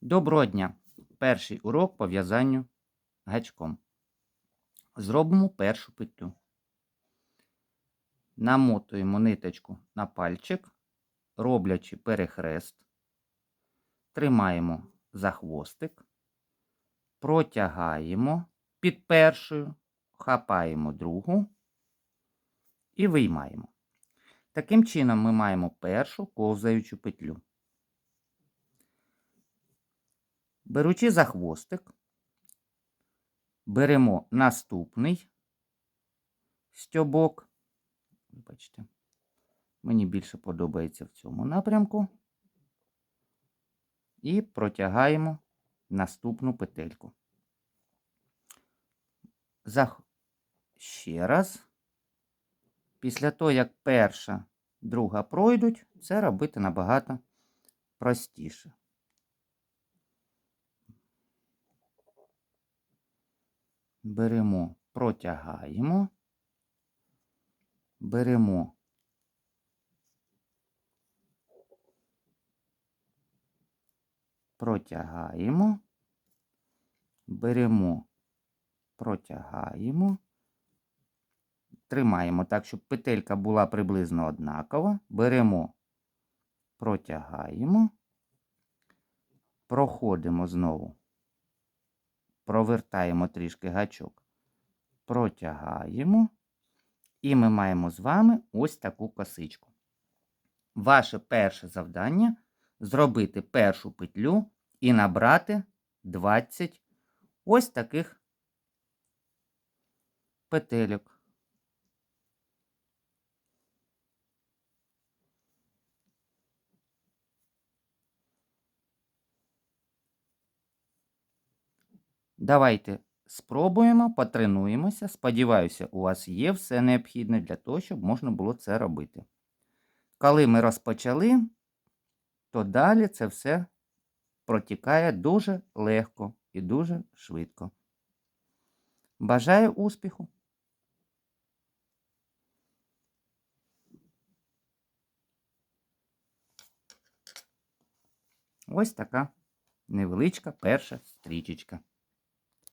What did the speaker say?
Доброго дня! Перший урок по в'язанню гачком. Зробимо першу петлю. Намотуємо ниточку на пальчик, роблячи перехрест. Тримаємо за хвостик, протягаємо під першою, хапаємо другу і виймаємо. Таким чином ми маємо першу ковзаючу петлю. Беручи за хвостик, беремо наступний стьобок. Бачите, мені більше подобається в цьому напрямку. І протягаємо наступну петельку. За... Ще раз. Після того, як перша, друга пройдуть, це робити набагато простіше. Беремо, протягаємо, беремо. Протягаємо, беремо, протягаємо, тримаємо так, щоб петелька була приблизно однакова, беремо, протягаємо, проходимо знову провертаємо трішки гачок, протягаємо, і ми маємо з вами ось таку косичку. Ваше перше завдання зробити першу петлю і набрати 20 ось таких петельок. Давайте спробуємо, потренуємося. Сподіваюся, у вас є все необхідне для того, щоб можна було це робити. Коли ми розпочали, то далі це все протікає дуже легко і дуже швидко. Бажаю успіху! Ось така невеличка перша стрічечка.